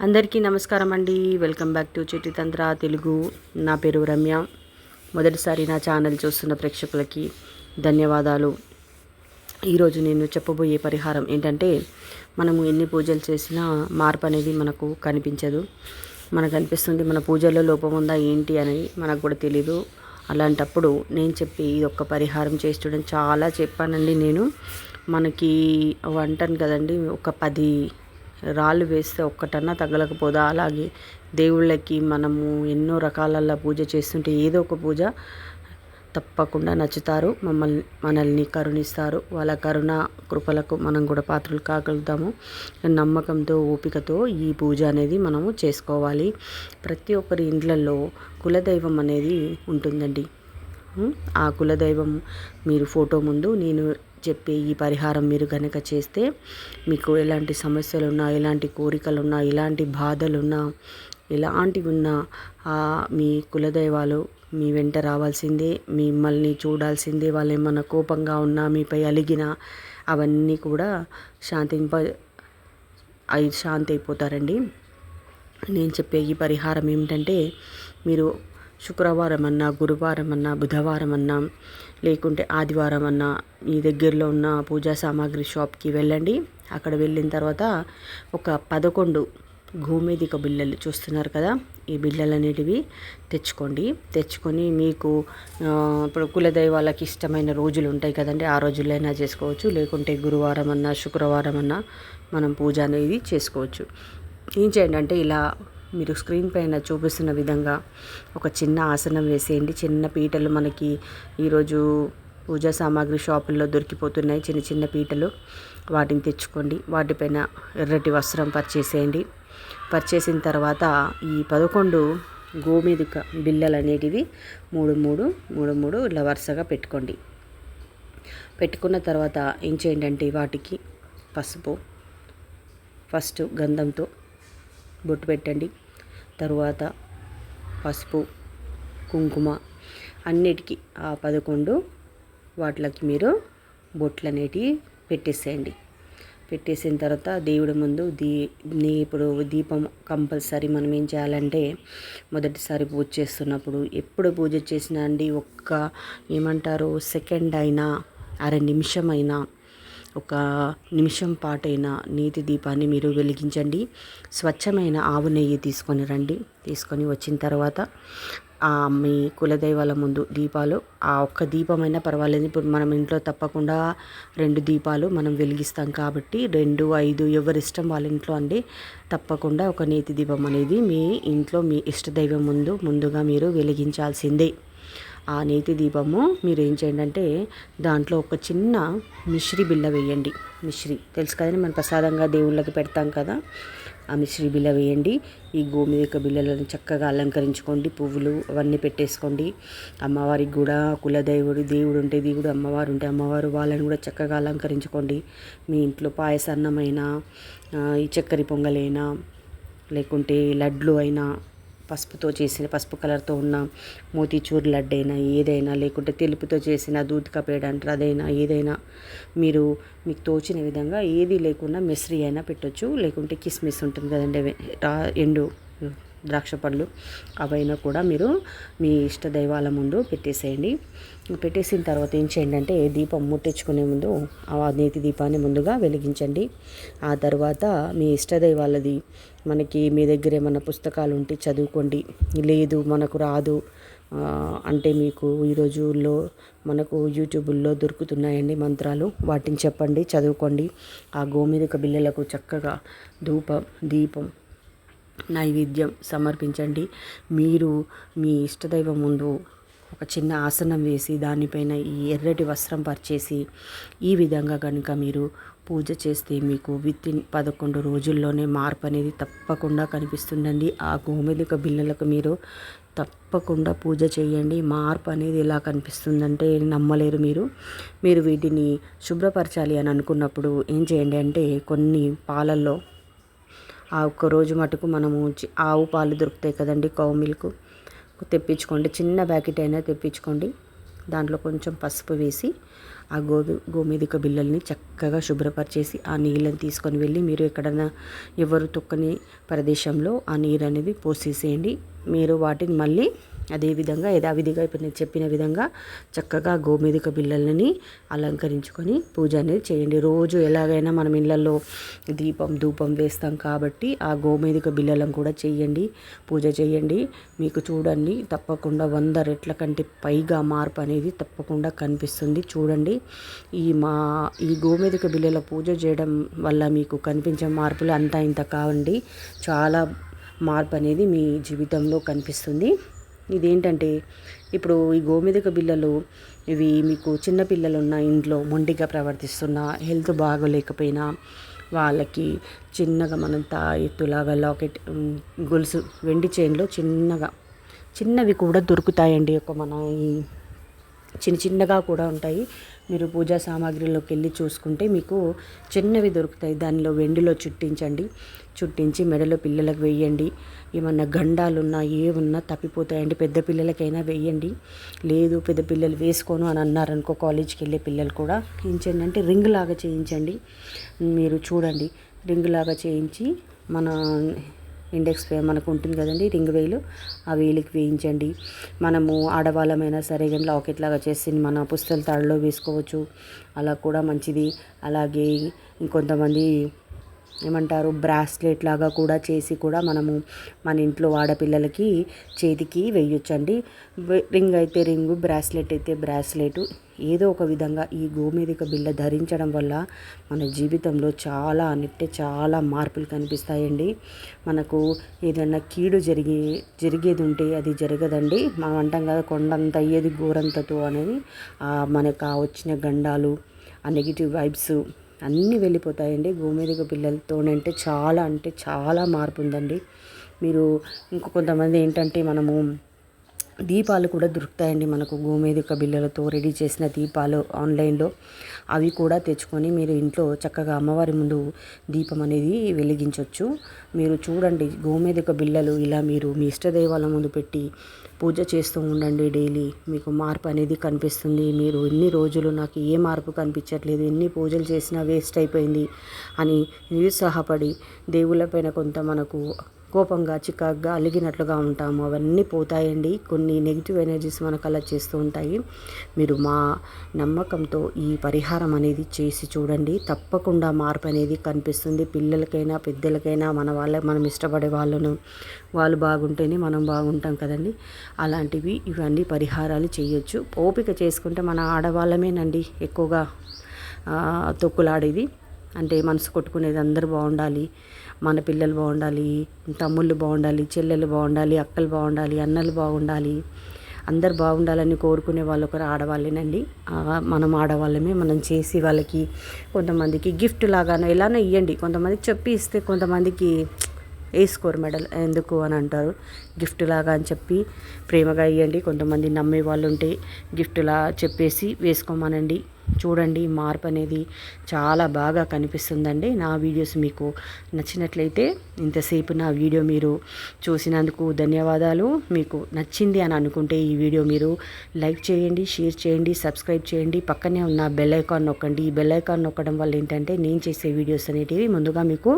అందరికీ నమస్కారం అండి. Welcome back to Chititantra Telugu. నా పేరు రమ్య. మొదటిసారి నా ఛానల్ చూస్తున్న ప్రేక్షకులకి ధన్యవాదాలు. ఈరోజు నేను చెప్పబోయే పరిహారం ఏంటంటే మనము ఎన్ని పూజలు చేసినా మార్పు అనేది మనకు కనిపించదు. మనకు అనిపిస్తుంది మన పూజల్లో లోపం ఉందా ఏంటి అనేది మనకు కూడా తెలీదు. అలాంటప్పుడు నేను చెప్పి ఇది ఒక్క పరిహారం చేసి చూడండి. చాలా చెప్పానండి నేను. మనకి వంటను కదండి ఒక పది రాళ్ళు వేస్తే ఒక్కటన్నా తగలకపోదా? అలాగే దేవుళ్ళకి మనము ఎన్నో రకాల పూజ చేస్తుంటే ఏదో ఒక పూజ తప్పకుండా నచ్చుతారు. మమ్మల్ని మనల్ని కరుణిస్తారు. వాళ్ళ కరుణ కృపలకు మనం కూడా పాత్రలు కాగలుగుతాము. నమ్మకంతో ఓపికతో ఈ పూజ అనేది మనము చేసుకోవాలి. ప్రతి ఒక్కరి ఇండ్లలో కులదైవం అనేది ఉంటుందండి. ఆ కులదైవం మీరు ఫోటో ముందు నేను చెప్పే ఈ పరిహారం మీరు కనుక చేస్తే మీకు ఎలాంటి సమస్యలు ఉన్నా ఎలాంటి కోరికలు ఉన్నా ఎలాంటి బాధలున్నా ఎలాంటివి ఉన్నా ఆ మీ కులదైవాలు మీ వెంట రావాల్సిందే మిమ్మల్ని చూడాల్సిందే వాళ్ళు ఏమన్నా కోపంగా ఉన్నా మీపై అలిగినా అవన్నీ కూడా శాంతింప అయి శాంతి అయిపోతారండి నేను చెప్పే ఈ పరిహారం ఏమిటంటే మీరు శుక్రవారం అన్నా గురువారం అన్నా బుధవారం అన్నా లేకుంటే ఆదివారం అన్నా మీ దగ్గరలో ఉన్న పూజా సామాగ్రి షాప్కి వెళ్ళండి. అక్కడ వెళ్ళిన తర్వాత ఒక పదకొండు గోమేదిక బిళ్ళలు చూస్తున్నారు కదా ఈ బిళ్ళలు అనేటివి తెచ్చుకోండి. తెచ్చుకొని మీకు ఇప్పుడు కులదైవాలకి ఇష్టమైన రోజులు ఉంటాయి కదండి ఆ రోజులైనా చేసుకోవచ్చు. లేకుంటే గురువారం అన్నా శుక్రవారం అన్నా మనం పూజ అనేది చేసుకోవచ్చు. ఏం చేయండి అంటే ఇలా మీరు స్క్రీన్ పైన చూపిస్తున్న విధంగా ఒక చిన్న ఆసనం వేసేయండి. చిన్న పీటలు మనకి ఈరోజు పూజా సామాగ్రి షాపుల్లో దొరికిపోతున్నాయి. చిన్న చిన్న పీటలు వాటిని తెచ్చుకోండి. వాటిపైన ఎర్రటి వస్త్రం పరిచేసేయండి. పరిచేసిన తర్వాత ఈ పదకొండు గోమేదిక బిల్లలు అనేటివి మూడు మూడు మూడు మూడు ఇలా వరుసగా పెట్టుకోండి. పెట్టుకున్న తర్వాత ఏం చేయండి అంటే వాటికి పసుపు ఫస్ట్ గంధంతో బొట్టు పెట్టండి తరువాత పసుపు కుంకుమ అన్నిటికీ ఆ పదకొండు వాటికి మీరు బొట్లు అనేటివి పెట్టేసేయండి. పెట్టేసిన తర్వాత దేవుడి ముందు దీ ఇప్పుడు దీపం కంపల్సరీ మనం ఏం చేయాలంటే మొదటిసారి పూజ చేస్తున్నప్పుడు ఎప్పుడు పూజ చేసినా అండి ఒక్క ఏమంటారు సెకండ్ అయినా అర నిమిషం అయినా ఒక నిమిషం పాటైన నీతి దీపాన్ని మీరు వెలిగించండి. స్వచ్ఛమైన ఆవు నెయ్యి తీసుకొని రండి. తీసుకొని వచ్చిన తర్వాత ఆ మీ కులదైవాల ముందు దీపాలు ఆ ఒక్క దీపమైనా పర్వాలేదు. ఇప్పుడు మనం ఇంట్లో తప్పకుండా రెండు దీపాలు మనం వెలిగిస్తాం కాబట్టి రెండు ఐదు ఎవరి ఇష్టం వాళ్ళ ఇంట్లో అండి. తప్పకుండా ఒక నేతి దీపం అనేది మీ ఇంట్లో మీ ఇష్టదైవం ముందు ముందుగా మీరు వెలిగించాల్సిందే. ఆ నేతి దీపము మీరు ఏం చేయండి అంటే దాంట్లో ఒక చిన్న మిశ్రి బిళ్ళ వేయండి. మిశ్రి. తెలుసు కదండి మనం ప్రసాదంగా దేవుళ్ళకి పెడతాం కదా ఆ మిశ్రి బిళ్ళ వేయండి. ఈ గోమేదిక బిళ్ళలను చక్కగా అలంకరించుకోండి పువ్వులు అవన్నీ పెట్టేసుకోండి. అమ్మవారికి కూడా కులదైవుడు దేవుడు ఉంటే దేవుడు అమ్మవారు ఉంటే అమ్మవారు వాళ్ళని కూడా చక్కగా అలంకరించుకోండి. మీ ఇంట్లో పాయసాన్నమైనా ఈ చక్కెర పొంగలైనా లేకుంటే లడ్లు అయినా పసుపుతో చేసిన పసుపు కలర్తో ఉన్న మోతీచూర్ లడ్డు అయినా ఏదైనా లేకుంటే తెలుపుతో చేసిన దూద్ కపేడ అంటారు అదైనా ఏదైనా మీరు మీకు తోచిన విధంగా ఏది లేకుండా మిశ్రీ అయినా పెట్టొచ్చు. లేకుంటే కిస్మిస్ ఉంటుంది కదండి రా- ఎండు. ద్రాక్ష పళ్ళు అవైనా కూడా మీరు మీ ఇష్ట దైవాల ముందు పెట్టేసేయండి. పెట్టేసిన తర్వాత ఏం చేయండి అంటే దీపం ముట్టించుకునే ముందు ఆ నేతి దీపాన్ని ముందుగా వెలిగించండి. ఆ తర్వాత మీ ఇష్ట దైవాలది మనకి మీ దగ్గర ఏమైనా పుస్తకాలు ఉంటే చదువుకోండి. లేదు మనకు రాదు అంటే మీకు ఈ రోజుల్లో మనకు యూట్యూబుల్లో దొరుకుతున్నాయండి మంత్రాలు. వాటిని చెప్పండి చదువుకోండి. ఆ గోమేదిక బిల్లలకు చక్కగా ధూపం దీపం నైవేద్యం సమర్పించండి. మీరు మీ ఇష్టదైవం ముందు ఒక చిన్న ఆసనం వేసి దానిపైన ఈ ఎర్రటి వస్త్రం పరిచేసి ఈ విధంగా కనుక మీరు పూజ చేస్తే మీకు విత్ ఇన్ పదకొండు రోజుల్లోనే మార్పు అనేది తప్పకుండా కనిపిస్తుందండి. ఆ గోమెదిక బిళ్ళలకు మీరు తప్పకుండా పూజ చేయండి. మార్పు అనేది ఎలా కనిపిస్తుందంటే నమ్మలేరు మీరు. మీరు వీటిని శుభ్రపరచాలి అని అనుకున్నప్పుడు ఏం చేయండి అంటే కొన్ని పాలల్లో ఆ ఒక్క రోజు మటుకు మనము ఆవు పాలు దొరుకుతాయి కదండి కౌ మిల్క్ తెప్పించుకోండి చిన్న ప్యాకెట్ అయినా తెప్పించుకోండి. దాంట్లో కొంచెం పసుపు వేసి ఆ గో గోమేదిక బిళ్ళల్ని చక్కగా శుభ్రపరిచేసి ఆ నీళ్ళని తీసుకొని వెళ్ళి మీరు ఎక్కడైనా ఎవరు తొక్కని ప్రదేశంలో ఆ నీరు అనేది పోసేసేయండి. మీరు వాటిని మళ్ళీ అదేవిధంగా యథావిధిగా ఇప్పుడు నేను చెప్పిన విధంగా చక్కగా గోమేదిక బిళ్ళలని అలంకరించుకొని పూజ అనేది చేయండి. రోజు ఎలాగైనా మనం ఇళ్ళల్లో దీపం ధూపం వేస్తాం కాబట్టి ఆ గోమేదిక బిళ్ళలను కూడా చేయండి పూజ చేయండి. మీకు చూడండి తప్పకుండా వంద రెట్ల కంటే పైగా మార్పు అనేది తప్పకుండా కనిపిస్తుంది. చూడండి ఈ మా ఈ గోమేదిక బిళ్ళల పూజ చేయడం వల్ల మీకు కనిపించే మార్పులు అంతా ఇంత కావండి. చాలా మార్పు అనేది మీ జీవితంలో కనిపిస్తుంది. ఇదేంటంటే ఇప్పుడు ఈ గోమేధిక బిళ్ళలు ఇవి మీకు చిన్న పిల్లలు ఉన్న ఇంట్లో మొండిగా ప్రవర్తిస్తున్న హెల్త్ బాగోలేకపోయినా వాళ్ళకి చిన్నగా మనం తా ఎత్తులాగా లాకెట్ గొలుసు వెండి చైన్లో చిన్నగా చిన్నవి కూడా దొరుకుతాయండి. ఒక మన ఈ చిన్న చిన్నగా కూడా ఉంటాయి. మీరు పూజా సామాగ్రిలోకి వెళ్ళి చూసుకుంటే మీకు చిన్నవి దొరుకుతాయి. దానిలో వెండిలో చుట్టించండి. చుట్టించి మెడలో పిల్లలకు వెయ్యండి ఏమన్నా గండాలు ఉన్నా ఏమున్నా తప్పిపోతాయండి. పెద్ద పిల్లలకైనా వెయ్యండి లేదు పెద్ద పిల్లలు వేసుకోను అని అన్నారనుకో కాలేజీకి వెళ్ళే పిల్లలు కూడా ఏంటంటే రింగ్ లాగా చేయించండి. మీరు చూడండి. రింగ్ లాగా చేయించి మన ఇండెక్స్ మనకు ఉంటుంది కదండి రింగ్ వేలు. ఆ వేలికి వేయించండి. మనము ఆడవాళ్ళమైనా సరే కానీ లాకెట్ లాగా చేసి మన పుస్తల తాడులో వేసుకోవచ్చు. అలా కూడా మంచిది. అలాగే ఇంకొంతమంది ఏమంటారు బ్రాస్లెట్ లాగా కూడా చేసి కూడా మనము మన ఇంట్లో ఆడపిల్లలకి చేతికి వేయొచ్చండి. రింగ్ అయితే రింగు బ్రాస్లెట్ అయితే బ్రాస్లెట్. ఏదో ఒక విధంగా ఈ గోమేధిక బిళ్ళ ధరించడం వల్ల మన జీవితంలో చాలా అంటే చాలా మార్పులు కనిపిస్తాయండి. మనకు ఏదైనా కీడు జరిగి జరిగేది ఉంటే అది జరగదండి. మనం అంటాం కదా కొండంత అయ్యేది ఘోరంతతో అనేది మనకు ఆ వచ్చిన గండాలు ఆ నెగిటివ్ వైబ్స్ అన్నీ వెళ్ళిపోతాయండి. గోమేధిక పిల్లలతోనంటే చాలా అంటే చాలా మార్పు ఉందండి మీరు ఇంకో కొంతమంది ఏంటంటే మనము దీపాలు కూడా దొరుకుతాయండి మనకు గోమేధిక బిళ్ళలతో రెడీ చేసిన దీపాలు ఆన్లైన్లో. అవి కూడా తెచ్చుకొని మీరు ఇంట్లో చక్కగా అమ్మవారి ముందు దీపం అనేది వెలిగించవచ్చు మీరు చూడండి గోమేధిక బిళ్ళలు ఇలా మీరు మీ ఇష్టదైవాల ముందు పెట్టి పూజ చేస్తూ ఉండండి డైలీ. మీకు మార్పు అనేది కనిపిస్తుంది. మీరు ఎన్ని రోజులు నాకు ఏ మార్పు కనిపించట్లేదు ఎన్ని పూజలు చేసినా వేస్ట్ అయిపోయింది అని నిరుత్సాహపడి దేవుళ్ళపైన కొంత మనకు కోపంగా చికాగ్గా అలిగినట్లుగా ఉంటాము. అవన్నీ పోతాయండి. కొన్ని నెగిటివ్ ఎనర్జీస్ మనకు అలా చేస్తూ ఉంటాయి. మీరు మా నమ్మకంతో ఈ పరిహారం అనేది చేసి చూడండి. తప్పకుండా మార్పు అనేది కనిపిస్తుంది. పిల్లలకైనా పెద్దలకైనా మన వాళ్ళ మనం ఇష్టపడే వాళ్ళను వాళ్ళు బాగుంటేనే మనం బాగుంటాం కదండి. అలాంటివి ఇవన్నీ పరిహారాలు చేయొచ్చు. ఓపిక చేసుకుంటే మన ఆడవాళ్ళమేనండి ఎక్కువగా తొక్కులాడేది. అంటే మనసు కొట్టుకునేది అందరూ బాగుండాలి. మన పిల్లలు బాగుండాలి తమ్ముళ్ళు బాగుండాలి చెల్లెలు బాగుండాలి అక్కలు బాగుండాలి అన్నలు బాగుండాలి. అందరు బాగుండాలని కోరుకునే వాళ్ళు ఒకరు ఆడవాళ్ళేనండి. మనం ఆడవాళ్ళమే మనం చేసి వాళ్ళకి కొంతమందికి గిఫ్ట్ లాగానో ఎలానో ఇవ్వండి కొంతమందికి చెప్పి ఇస్తే కొంతమందికి వేసుకోరు మెడల్. ఎందుకు అని అంటారు. గిఫ్ట్ లాగా అని చెప్పి ప్రేమగా ఇవ్వండి కొంతమంది నమ్మే వాళ్ళు ఉంటే గిఫ్ట్లా చెప్పేసి వేసుకోమనండి. చూడండి మార్పు అనేది చాలా బాగా కనిపిస్తుందండి. నా వీడియోస్ మీకు నచ్చినట్లయితే ఇంతసేపు నా వీడియో మీరు చూసినందుకు ధన్యవాదాలు. మీకు నచ్చింది అని అనుకుంటే ఈ వీడియో మీరు లైక్ చేయండి షేర్ చేయండి సబ్స్క్రైబ్ చేయండి. పక్కనే ఉన్న బెల్ ఐకాన్ నొక్కండి. ఈ బెల్ ఐకాన్ నొక్కడం వల్ల ఏంటంటే నేను చేసే వీడియోస్ అనేటివి ముందుగా మీకు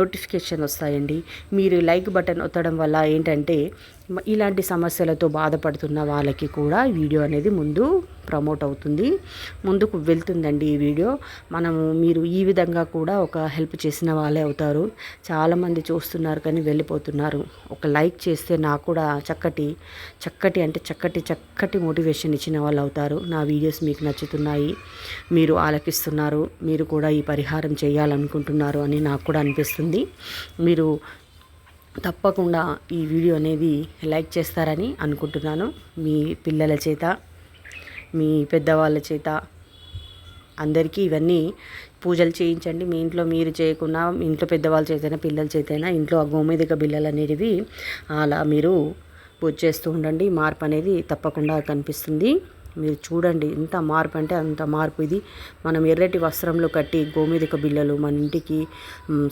నోటిఫికేషన్ వస్తాయండి. మీరు లైక్ బటన్ ఒత్తడం వల్ల ఏంటంటే ఇలాంటి సమస్యలతో బాధపడుతున్న వాళ్ళకి కూడా వీడియో అనేది ముందు ప్రమోట్ అవుతుంది. ముందుకు వెళ్తుందండి ఈ వీడియో. మనము మీరు ఈ విధంగా కూడా ఒక హెల్ప్ చేసిన వాళ్ళే అవుతారు. చాలామంది చూస్తున్నారు కానీ వెళ్ళిపోతున్నారు. ఒక లైక్ చేస్తే నాకు కూడా చక్కటి చక్కటి అంటే చక్కటి చక్కటి మోటివేషన్ ఇచ్చిన వాళ్ళు అవుతారు. నా వీడియోస్ మీకు నచ్చుతున్నాయి. మీరు ఆలకిస్తున్నారు. మీరు కూడా ఈ పరిహారం చేయాలనుకుంటున్నారు అని నాకు కూడా అనిపిస్తుంది. మీరు తప్పకుండా ఈ వీడియో అనేది లైక్ చేస్తారని అనుకుంటున్నాను. మీ పిల్లల చేత మీ పెద్దవాళ్ళ చేత. అందరికీ ఇవన్నీ పూజలు చేయించండి. మీ ఇంట్లో మీరు చేయకుండా మీ ఇంట్లో పెద్దవాళ్ళ చేతైనా పిల్లల చేతైనా ఇంట్లో ఆ గోమేదిక బిల్లలు అనేటివి అలా మీరు పూజ చేస్తూ ఉండండి. మార్పు అనేది తప్పకుండా కనిపిస్తుంది. మీరు చూడండి ఎంత మార్పు అంటే అంత మార్పు ఇది. మనం ఎర్రటి వస్త్రంలో కట్టి గోమేదిక బిళ్ళలు మన ఇంటికి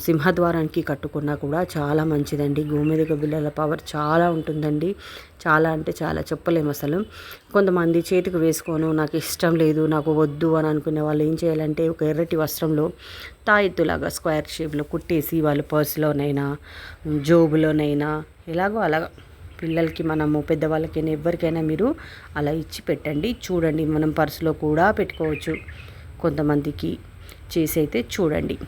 సింహద్వారానికి కట్టుకున్నా కూడా చాలా మంచిదండి. గోమేదిక బిళ్ళల పవర్ చాలా ఉంటుందండి. చాలా అంటే చాలా చెప్పలేము అసలు. కొంతమంది చేతికి వేసుకోను నాకు ఇష్టం లేదు నాకు వద్దు అని అనుకునే వాళ్ళు ఏం చేయాలంటే ఒక ఎర్రటి వస్త్రంలో తాయెత్తులాగా స్క్వేర్ షేప్లో కుట్టేసి వాళ్ళు పర్సులోనైనా జోబులోనైనా ఎలాగో అలాగా పిల్లలకి మనము పెద్దవాళ్ళకైనా ఎవరికైనా మీరు అలా ఇచ్చి పెట్టండి. చూడండి మనం పర్సులో కూడా పెట్టుకోవచ్చు. కొంతమందికి చేసి అయితే చూడండి.